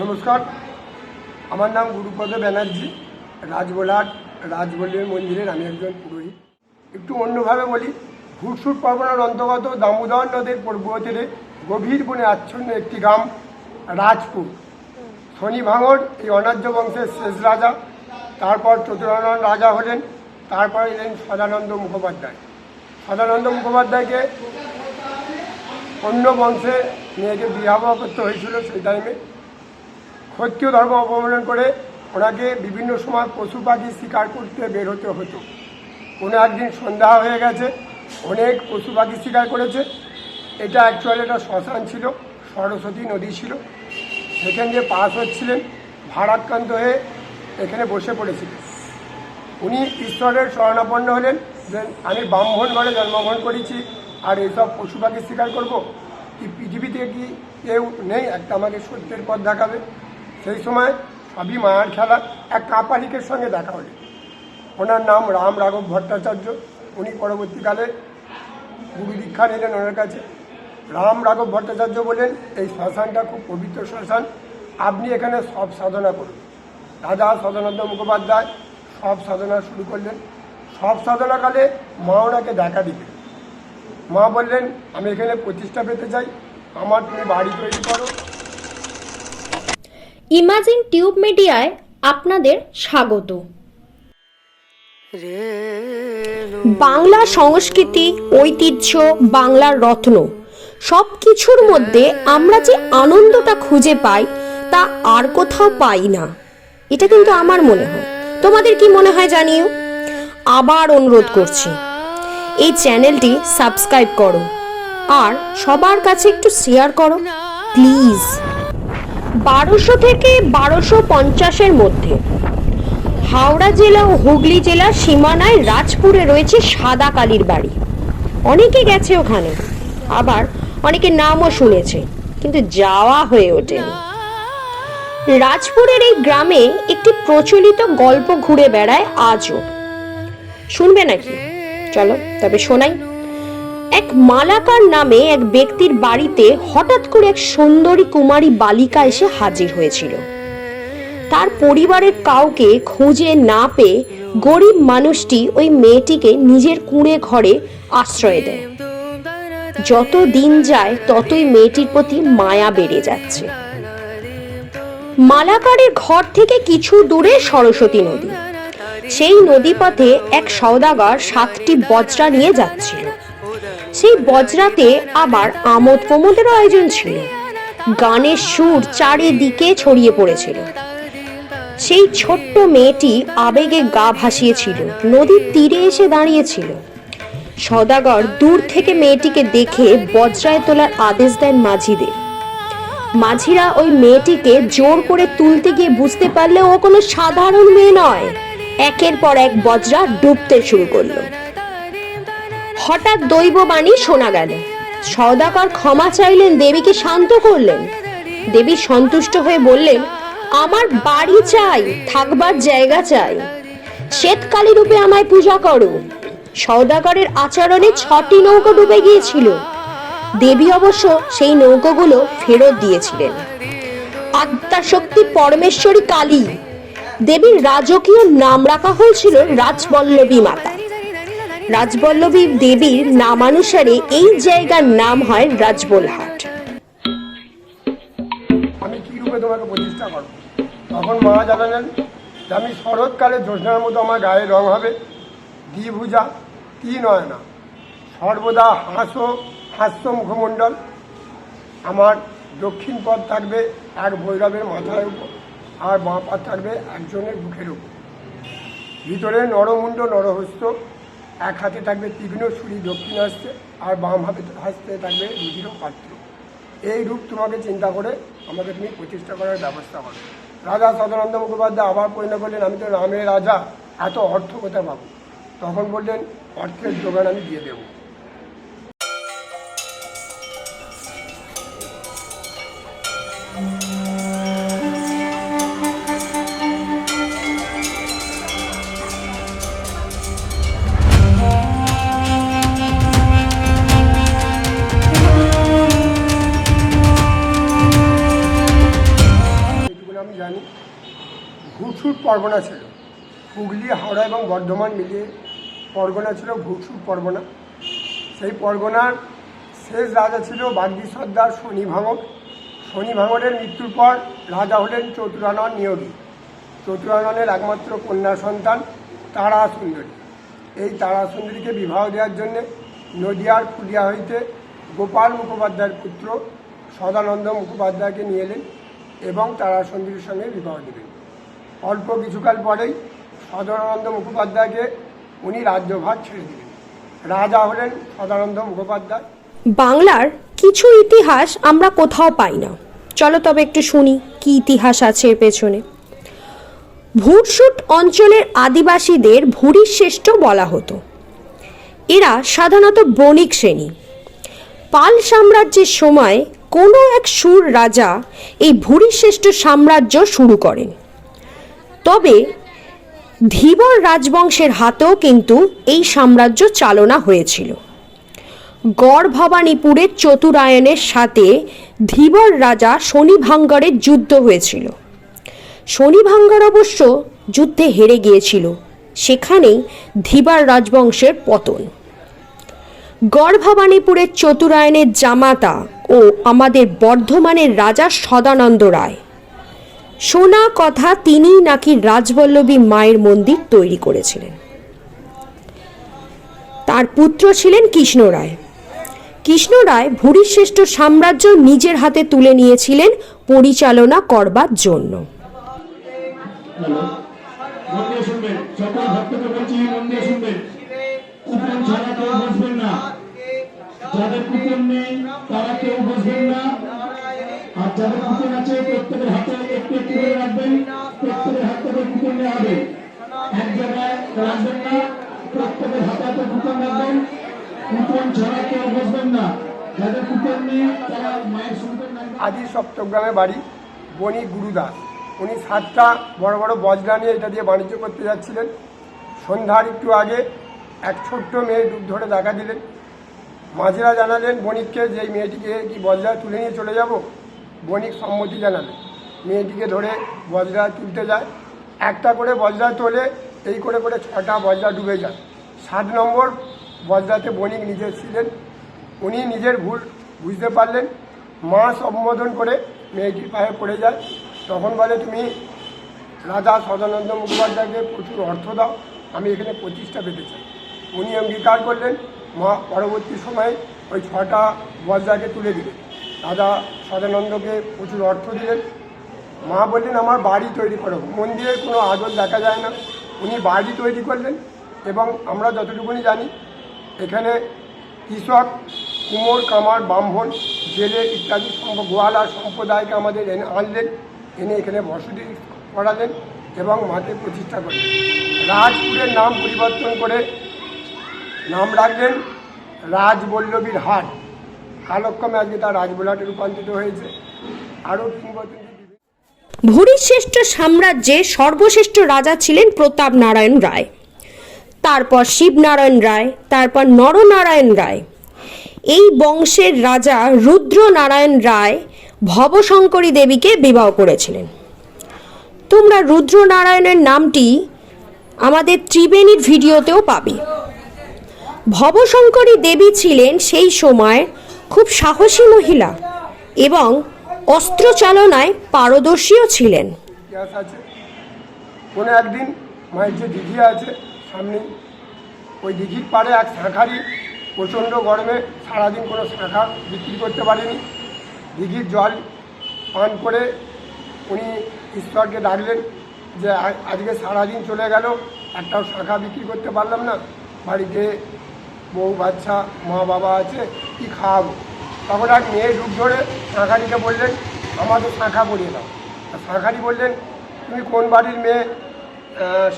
নমস্কার। আমার নাম গুরুপদ ব্যানার্জি রাজবোলাট রাজবল্লীর মন্দিরের আমি একজন পুরোহিত। একটু অন্যভাবে বলি ঘুরসুট পরগনার অন্তর্গত দামোদর নদের পূর্বতীরে গভীর বনে আচ্ছন্ন একটি গ্রাম, রাজপুর। শনি ভাঙর এই অনার্য বংশের শেষ রাজা, তারপর চতুরানন রাজা হলেন, তারপর এলেন সদানন্দ মুখোপাধ্যায়। সদানন্দ মুখোপাধ্যায়কে অন্য বংশে মেয়েকে বিবাহ করতে হয়েছিল সেই টাইমে ক্ষত্রিয় ধর্ম অবলম্বন করে ওনাকে বিভিন্ন সময় পশু পাখি শিকার করতে বের হতে হতো। কোনো একদিন সন্ধ্যা হয়ে গেছে, অনেক পশু পাখি শিকার করেছে। এটা অ্যাকচুয়ালি একটা শ্মশান ছিল, সরস্বতী নদী ছিল। সেখান দিয়ে পাস হচ্ছিলেন, ভারাক্রান্ত হয়ে এখানে বসে পড়েছিলেন। উনি ঈশ্বরের শরণাপন্ন হলেন যে আমি ব্রাহ্মণ ঘরে জন্মগ্রহণ করেছি, আর এইসব পশু পাখি শিকার করব। কি পৃথিবীতে কি কেউ নেই? একটা আমাকে সত্যের পথ দেখাবে। সেই সময় আমি মায়ার খেলা এক কাপালিকের সঙ্গে দেখা হলো। ওনার নাম রাম রাঘব ভট্টাচার্য। উনি পরবর্তীকালে গুরু দীক্ষা নিলেন ওনার কাছে। রাম রাঘব ভট্টাচার্য বলেন, এই শ্মশানটা খুব পবিত্র শ্মশান। আপনি এখানে সব সাধনা করুন। রাজা সদানন্দ মুখোপাধ্যায় সব সাধনা শুরু করলেন। সব সাধনাকালে মা ওনাকে দেখা দিলেন। মা বললেন, আমি এখানে প্রতিষ্ঠা পেতে চাই। আমার তুমি বাড়ি তৈরি করো। ইমাজিন টিউব মিডিয়ায় আপনাদের স্বাগত। বাংলা সংস্কৃতি, ঐতিহ্য বাংলার রত্ন সব কিছুর মধ্যে আমরা যে আনন্দটা খুঁজে পাই, তা আর কোথাও পাই না। এটা কিন্তু আমার মনে হয়। তোমাদের কি মনে হয় জানিও? আবার অনুরোধ করছি, এই চ্যানেলটি সাবস্ক্রাইব করো আর সবার কাছে একটু শেয়ার করো প্লিজ বারোশো থেকে বারোশো পঞ্চাশের মধ্যে। হাওড়া জেলা ও হুগলি জেলার সীমানায় রাজপুরে রয়েছে সাদা কালীর বাড়ি। অনেকে গেছে ওখানে, আবার অনেকে নামও শুনেছে, কিন্তু যাওয়া হয়ে ওঠেনি রাজপুরের এই গ্রামে একটি প্রচলিত গল্প ঘুরে বেড়ায় আজও। শুনবে নাকি? চলো, তবে শোনাই। এক মালাকার নামে এক ব্যক্তির বাড়িতে হঠাৎ করে এক সুন্দরী কুমারী বালিকা এসে হাজির হয়েছিল। তার পরিবারের কাউকে খুঁজে না পেয়ে গরিব মানুষটি ওই মেয়েটিকে নিজের কুঁড়ে ঘরে আশ্রয় দেয়। যত দিন যায়, ততই মেয়েটির প্রতি মায়া বেড়ে যাচ্ছে। মালাকারের ঘর থেকে কিছু দূরে সরস্বতী নদী। সেই নদীপথে এক সওদাগর সাতটি বজ্রা নিয়ে যাচ্ছিল। সেই বজ্রাতে আবার আমোদ প্রমোদের আয়োজন ছিল। গানের সুর চারিদিকে ছড়িয়ে পড়েছিল। সেই ছোট্ট মেয়েটি আবেগে গা ভাসিয়েছিল, নদীর তীরে এসে দাঁড়িয়েছিল। সদাগর দূর থেকে মেয়েটিকে দেখে বজ্রায় তোলার আদেশ দেন মাঝিদের। মাঝিরা ওই মেয়েটিকে জোর করে তুলতে গিয়ে বুঝতে পারলে ও কোনো সাধারণ মেয়ে নয়। একের পর এক বজ্রা ডুবতে শুরু করল। হঠাৎ দৈববাণী শোনা গেল। সওদাগর ক্ষমা চাইলেন, দেবীকে শান্ত করলেন। দেবী সন্তুষ্ট হয়ে বললেন, আমার বাড়ি চাই, থাকবার জায়গা চাই। শ্বেতকালী রূপে আমায় পূজা করো। সওদাগরের আচরণে ছটি নৌকো ডুবে গিয়েছিল। দেবী অবশ্য সেই নৌকোগুলো ফেরত দিয়েছিলেন। আত্মাশক্তি পরমেশ্বরী কালী। দেবীর রাজকীয় নাম রাখা হয়েছিল রাজবল্লভী মাতা। রাজবল্লভী দেবীর নামানুসারে এই জায়গার নাম হয় রাজবোলহাট। আমি কী রূপে তোমাকে প্রতিষ্ঠা করব? তখন মা জানালেন আমি শরৎকালে জ্যোৎস্নার মতো আমার গায়ে রং হবে। দ্বিভুজা তি নয় না সর্বদা হাস্য হাস্য মুখমণ্ডল। আমার দক্ষিণ পথ থাকবে এক ভৈরবের মাথার উপর, আর বাঁ পথ থাকবে একজনের বুকের উপর। ভিতরে নরমুণ্ড, নরহস্ত এক হাতে থাকবে তীক্ষ্ণ ছুরি দক্ষিণ হাসতে আর বাম হাতে হাসতে থাকবে রুধির পাত্র। এই রূপ তোমাকে চিন্তা করে আমাকে তুমি প্রতিষ্ঠা করার ব্যবস্থা করো। রাজা সদানন্দ মুখোপাধ্যায় আবার পরিণত করলেন, আমি তো রামের রাজা, এত অর্থ কোথায় পাবো? তখন বললেন, অর্থের যোগান আমি দিয়ে দেবো। পরগনা ছিল। হুগলি, হাওড়া এবং বর্ধমান মিলিয়ে পরগনা ছিল ভুটসুট পরগনা। সেই পরগনার শেষ রাজা ছিল বাগদি সর্দার শনি ভাঙর শনি ভাঙরের মৃত্যুর পর রাজা হলেন চতুরানন নিয়োগী। চতুরাননের একমাত্র কন্যা সন্তান তারা সুন্দরী। এই তারা সুন্দরীকে বিবাহ দেওয়ার জন্যে নদিয়ার ফুলিয়া হইতে গোপাল মুখোপাধ্যায়ের পুত্র সদানন্দ মুখোপাধ্যায়কে নিয়ে এলেন এবং তারা সুন্দরীর সঙ্গে বিবাহ দেবেন। অল্প কিছুকাল পরেই সদানন্দ মুখোপাধ্যায়কে উনি রাজ্যভার ছেড়ে দিলেন। রাজা হলেন সদানন্দ মুখোপাধ্যায়। বাংলার কিছু ইতিহাস আমরা কোথাও পাই না। চলো তবে একটু শুনি কি ইতিহাস আছে এর পেছনে। ভুরসুট অঞ্চলের আদিবাসীদের ভুরি শ্রেষ্ঠ বলা হতো। এরা সাধারণত বণিক শ্রেণি। পাল সাম্রাজ্যের সময় কোনো এক সুর রাজা এই ভুরিশ্রেষ্ঠ সাম্রাজ্য শুরু করেন। তবে ধীবর রাজবংশের হাতেও কিন্তু এই সাম্রাজ্য চালনা হয়েছিল। গড় ভবানীপুরের চতুরায়নের সাথে ধীবর রাজা শনিভাঙ্গরের যুদ্ধ হয়েছিল। শনিভাঙ্গর অবশ্য যুদ্ধে হেরে গিয়েছিল, সেখানেই ধীবার রাজবংশের পতন। গড় ভবানীপুরের চতুরায়নের জামাতা ও আমাদের বর্ধমানের রাজা সদানন্দ রায় শোনা কথা তিনিই নাকি রাজবল্লভী মায়ের মন্দির তৈরি করেছিলেন। তার পুত্র ছিলেন কৃষ্ণ রায়। কৃষ্ণ রায় ভুরিশ্রেষ্ঠ সাম্রাজ্য নিজের হাতে তুলে নিয়েছিলেন পরিচালনা করবার জন্য। তারা কেউ না। আর যাদের আছে, প্রত্যেকের হাতে একটু একটু করে রাখবেন, প্রত্যেকের নেওয়া হবে। এক জায়গায় রাখবেন না, প্রত্যেকের হাতে হাতে রাখবেন। কেউ বসবেন না। যাদের নেই, তারা মায়ের শুনবেন না আদি সপ্তগ্রামে বাড়ি বণিক গুরুদাস। উনি সাতটা বড় বড় বজরা নিয়ে এটা দিয়ে বাণিজ্য করতে যাচ্ছিলেন। সন্ধ্যার একটু আগে এক ছোট্ট মেয়ে ডুব ধরে দেখা দিলেন। মাঝিরা জানালেন, বণিককে যে মেয়েটিকে কি বজরা তুলে নিয়ে চলে যাব? বণিক সম্মতি জানালেন মেয়েটিকে ধরে বজরায় তুলতে যায়। একটা করে বজরা তোলে, এই করে করে ছটা বজরা ডুবে যায়। সাত নম্বর বজরাতে বণিক নিজে ছিলেন। উনি নিজের ভুল বুঝতে পারলেন। মা সম্বোধন করে মেয়েটির পায়ে পড়ে যায়। তখন বলে, তুমি রাজা সদানন্দ মুখোপাধ্যায়কে প্রচুর অর্থ দাও। আমি এখানে প্রতিষ্ঠা পেতে চাই। উনি অঙ্গীকার করলেন। মা পরবর্তী সময়ে ওই ছটা বজ্রাকে তুলে দিলেন। রাজা সদানন্দকে প্রচুর অর্থ দিলেন। মা বললেন, আমার বাড়ি তৈরি করো। মন্দিরের কোনো আদর দেখা যায় না। উনি বাড়ি তৈরি করলেন এবং আমরা যতটুকুনি জানি, এখানে কৃষক, কুমোর, কামার, ব্রাহ্মণ, জেলে ইত্যাদি সম্প- গোয়ালা সম্প্রদায়কে আমাদের এনে আনলেন, এনে এখানে বসতি করালেন এবং মাকে প্রতিষ্ঠা করলেন। রাজপুরের নাম পরিবর্তন করে নাম রাখলেন রাজবল্লভীর হাট। কালক্রমে আজকে তার রাজবোলাটে রূপান্তরিত হয়েছে। আরও কিংবদন্তি ভুরিশ্রেষ্ঠ সাম্রাজ্যে সর্বশ্রেষ্ঠ রাজা ছিলেন প্রতাপ নারায়ণ রায়। তারপর শিবনারায়ণ রায়, তারপর নরনারায়ণ রায়। এই বংশের রাজা রুদ্রনারায়ণ রায় ভবশঙ্করী দেবীকে বিবাহ করেছিলেন। তোমরা রুদ্রনারায়ণের নামটি আমাদের ত্রিবেণীর ভিডিওতেও পাবে। ভবশঙ্করী দেবী ছিলেন সেই সময় খুব সাহসী মহিলা এবং অস্ত্র চালনায় পারদর্শীও ছিলেন। আছে। কোনো একদিন মায়ের যে দিঘি আছে সামনে, ওই দিঘির পাড়ে এক শাঁখারি প্রচণ্ড গরমে সারাদিন কোনো শাঁখা বিক্রি করতে পারেনি। দিঘির জল পান করে উনি ঈশ্বরকে ডাকলেন যে আজকে সারাদিন চলে গেল, একটাও শাঁখা বিক্রি করতে পারলাম না। বাড়িতে বউ, বাচ্চা, মা, বাবা আছে, কি খাওয়াবো? তখন এক মেয়ে রূপ ধরে শাঁখারিকে বললেন আমাদের শাঁখা পরিয়ে দাও। শাঁখারি বললেন, তুমি কোন বাড়ির মেয়ে?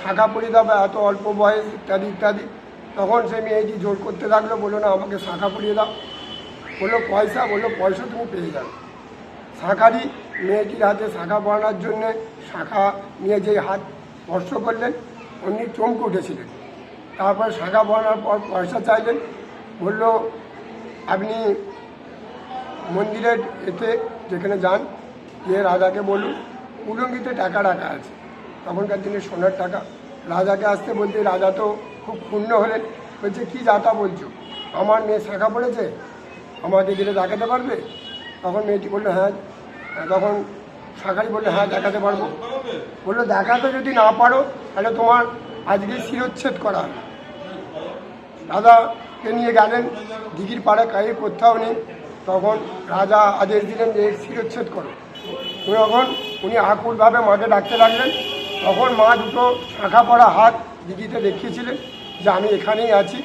শাঁখা পরিয়ে দাও এত অল্প বয়স, ইত্যাদি ইত্যাদি। তখন সেই মেয়েটি জোর করতে লাগল, বলল, না, আমাকে শাঁখা পরিয়ে দাও। বলল, পয়সা? বলল, পয়সা তুমি পেয়ে যাবে। শাঁখারি মেয়েটির হাতে শাঁখা পরানোর জন্যে শাঁখা নিয়ে যে হাত স্পর্শ করলেন উনি চমকে উঠেছিলেন। তারপর শাঁখা পরানোর পর পয়সা চাইলেন। বলল, আপনি মন্দিরের এতে যেখানে যান, গিয়ে রাজাকে বলুন। উলঙ্গিতে টাকা রাখা আছে। তখনকার দিনে সোনার টাকা। রাজাকে আসতে বলতে রাজা তো খুব ক্ষুণ্ণ হলেন। বলছে, কি যাতা বলছো? আমার মেয়ে শাখা পড়েছে। আমাকে দিলে দেখাতে পারবে? তখন মেয়েটি বলল হ্যাঁ। তখন শাখারি বলল হ্যাঁ দেখাতে পারব। বলল, দেখাতে যদি না পারো, তাহলে তোমার আজকে শিরোচ্ছেদ করা। রাজাকে নিয়ে গেলেন, দিঘির পাড়ে কায়ে কোথাও নেই। তখন রাজা আদেশ দিলেন যে শিরোচ্ছেদ করো। তখন উনি আকুলভাবে মাকে ডাকতে লাগলেন, তখন মা দুটো শাঁখা পড়া হাত দিঘিতে দেখিয়েছিলেন যে আমি এখানেই আছি।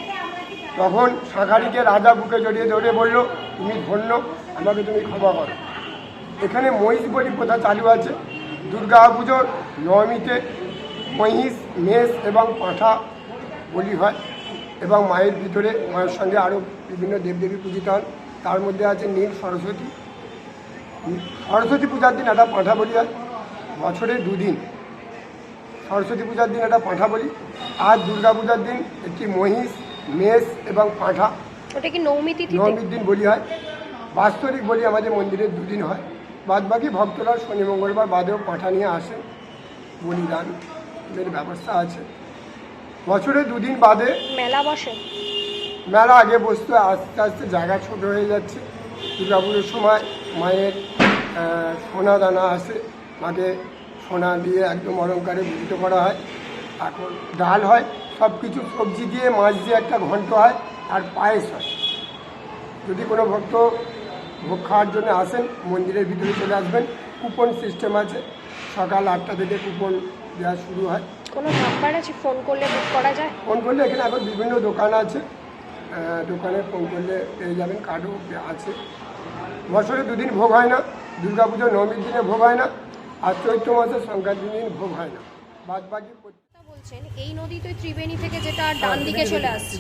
তখন শাঁখারিকে রাজা বুকে জড়িয়ে ধরে বলল, তুমি ধন্য, আমাকে তুমি ক্ষমা করো। এখানে মহিষ বলি প্রথা চালু আছে। দুর্গা পুজোর নবমীতে মহিষ মেষ এবং পাঁঠা বলি হয় এবং মায়ের ভিতরে মায়ের সঙ্গে আরও বিভিন্ন দেবদেবী পূজিত হন। তার মধ্যে আছে নীল সরস্বতী। সরস্বতী পূজার দিন একটা পাঁঠা বলি হয়। বছরে দুদিন। সরস্বতী পূজার দিন একটা পাঁঠা বলি। আর দুর্গা পূজার দিন একটি মহিষ মেষ এবং পাঁঠা। ওটা কি নৌমি তিথিতে নবমীর দিন বলি হয়। বাস্তরিক বলি আমাদের মন্দিরে দুদিন হয়। বাদবাকি ভক্তরা শনি মঙ্গলবার বাদেও পাঠা নিয়ে আসেন বলিদান। ব্যবস্থা আছে। বছরে দুদিন বাদে মেলা বসে। মেলা আগে বসতো আস্তে আস্তে জায়গা ছোট হয়ে যাচ্ছে। দুর্গাপুজোর সময় মায়ের সোনা দানা আসে। মাকে সোনা দিয়ে একদম অলঙ্কারে ভূষিত করা হয়। এখন ডাল হয় সব কিছু সবজি দিয়ে মাছ দিয়ে একটা ঘন্ট হয় আর পায়েস হয়। যদি কোনো ভক্ত ভোগ খাওয়ার জন্য আসেন মন্দিরের ভিতরে চলে আসবেন। কুপন সিস্টেম আছে। সকাল আটটা থেকে কুপন দেওয়া শুরু হয়। কোনো নাম্বার আছে? ফোন করলে বুক করা যায়? ফোন করলে এখানে এখন বিভিন্ন দোকান আছে। দোকানে ফোন করলে পেয়ে যাবেন কার্ডও আছে। বছরে দুদিন ভোগ হয় না। দুর্গা পুজো নবমীর দিনে ভোগ হয় না। আর চৈত্র মাসে সংক্রান্তির দিন ভোগ হয় না। বাদ বাকি বলছেন এই নদী তো ত্রিবেণী থেকে যেটা ডান দিকে চলে আসছে।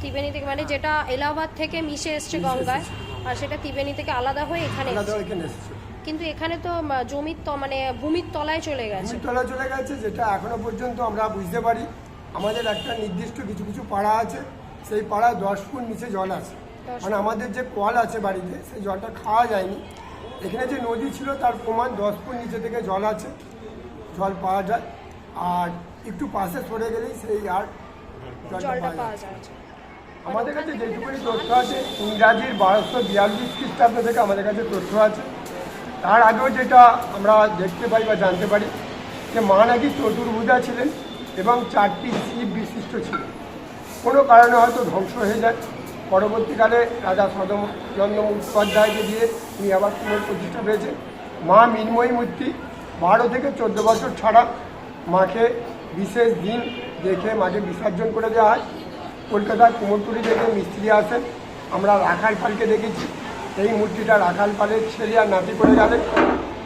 ত্রিবেণী থেকে মানে যেটা এলাহাবাদ থেকে মিশে এসছে গঙ্গায়। আর সেটা ত্রিবেণী থেকে আলাদা হয়ে এখানে আলাদা এসছে। এখানে এসেছে। কিন্তু এখানে তো জমির তো মানে ভূমির তলায় চলে গেছে। তলা চলে গেছে যেটা এখনও পর্যন্ত আমরা বুঝতে পারি। আমাদের একটা নির্দিষ্ট কিছু কিছু পাড়া আছে সেই পাড়ায় দশ ফুট নিচে জল আছে। মানে আমাদের যে কল আছে বাড়িতে সেই জলটা খাওয়া যায়নি। এখানে যে নদী ছিল তার প্রমাণ দশ ফুট নিচে থেকে জল আছে জল পাওয়া যায়। আর একটু পাশে সরে গেলেই সেই আর জলটা পাওয়া যায় আমাদের কাছে যেটুকুনি তথ্য আছে ইংরাজির বারোশো বিয়াল্লিশ খ্রিস্টাব্দ থেকে আমাদের কাছে তথ্য আছে। তার আগেও যেটা আমরা দেখতে পাই বা জানতে পারি, যে মা নাকি চতুর্ভুজা ছিলেন এবং চারটি শিব বিশিষ্ট ছিলেন। কোনো কারণে হয়তো ধ্বংস হয়ে যায়। পরবর্তীকালে রাজা সদম চন্দ্র মুখোপাধ্যায়কে দিয়ে তিনি আবার পুনঃপ্রতিষ্ঠা পেয়েছেন মা মিন্ময়ী মূর্তি বারো থেকে চোদ্দ বছর ছাড়া মাকে বিশেষ দিন দেখে মাকে বিসর্জন করে দেওয়া হয়। কলকাতার কুমোরটুলি থেকে মিস্ত্রি আসেন। আমরা রাখাল পালকে দেখেছি। এই মূর্তিটা রাখাল পালের ছেলে আর নাতি করে গেলেন।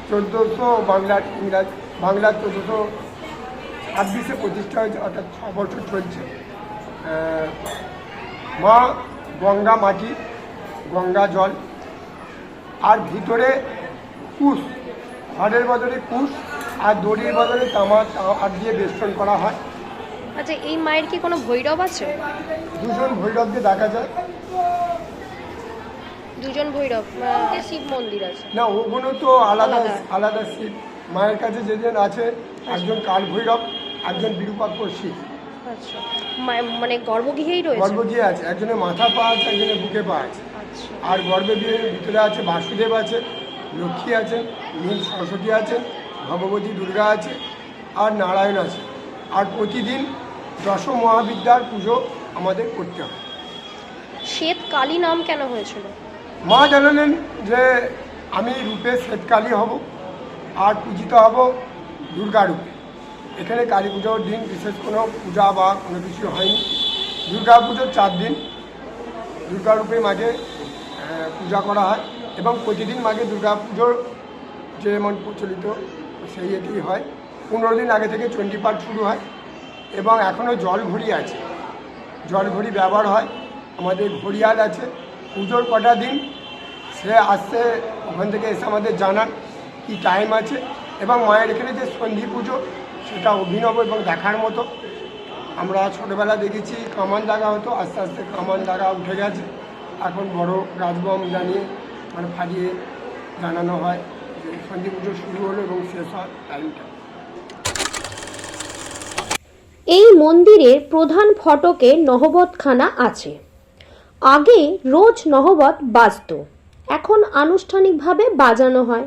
চোদ্দোশো বাংলার ইংরাজ বাংলার চোদ্দোশো ছাব্বিশে প্রতিষ্ঠা হয়েছে অর্থাৎ ছ বছর চলছে। মা গঙ্গা মাটি গঙ্গা জল আর ভিতরে কুশ হাড়ের বদলে কুশ আর দড়ির বদলে তামা আর দিয়ে বেষ্টন করা হয়। আচ্ছা এই মায়ের কি কোনো ভৈরব আছে? দুজন ভৈরবকে দেখা যায়। দুজন ভৈরব শিব মন্দির আছে। না ওগুলো তো আলাদা আলাদা। শিব। মায়ের কাছে যেজন আছে একজন কাল ভৈরব একজন বিরূপাক্ষ শিব। আচ্ছা। মানে গর্ভগৃহেই রয়েছে? গর্ভগৃহে আছে। একজনের মাথা পা আছে একজনের বুকে পা আছে। আচ্ছা। আর গর্ভগৃহের ভিতরে আছে বাসুদেব আছে লক্ষ্মী আছেন নীল সরস্বতী আছেন ভগবতী দুর্গা আছে আর নারায়ণ আছে। আর প্রতিদিন দশ মহাবিদ্যার পুজো আমাদের করতে হয়। শ্বেত কালী নাম কেন হয়েছিল? মা জানালেন যে আমি রূপে শ্বেতকালী হব আর পূজিত হব দুর্গা রূপে। এখানে কালী পুজোর দিন বিশেষ কোনো পূজা বা কোনো কিছু হয়নি। দুর্গা পুজোর চার দিন দুর্গা রূপে মাকে পূজা করা হয় এবং প্রতিদিন মাকে দুর্গা পুজোর যেমন প্রচলিত সেই এটি হয়। পনেরো দিন আগে থেকে চণ্ডী পাঠ শুরু হয় এবং এখনও জল ঘড়ি আছে। জল ঘড়ি ব্যবহার হয়। আমাদের ঘড়িয়াল আছে। পুজোর কটা দিন, সে আসছে, ওখান থেকে এসে আমাদের জানান কি টাইম আছে। এবং মায়ের এখানে যে সন্ধি পুজো, সেটা অভিনব এবং দেখার মতো। আমরা ছোটোবেলা দেখেছি কামান দাগা হতো, আস্তে আস্তে কামান দাগা উঠে গেছে। এখন বড় গাছবম জানিয়ে মানে ফাটিয়ে জানানো হয় যে সন্ধি পুজো শুরু হলো এবং শেষ হয় টাইমটা এই মন্দিরের প্রধান ফটকে নহবতখানা আছে। আগে রোজ নহবত বাজত। এখন আনুষ্ঠানিকভাবে বাজানো হয়।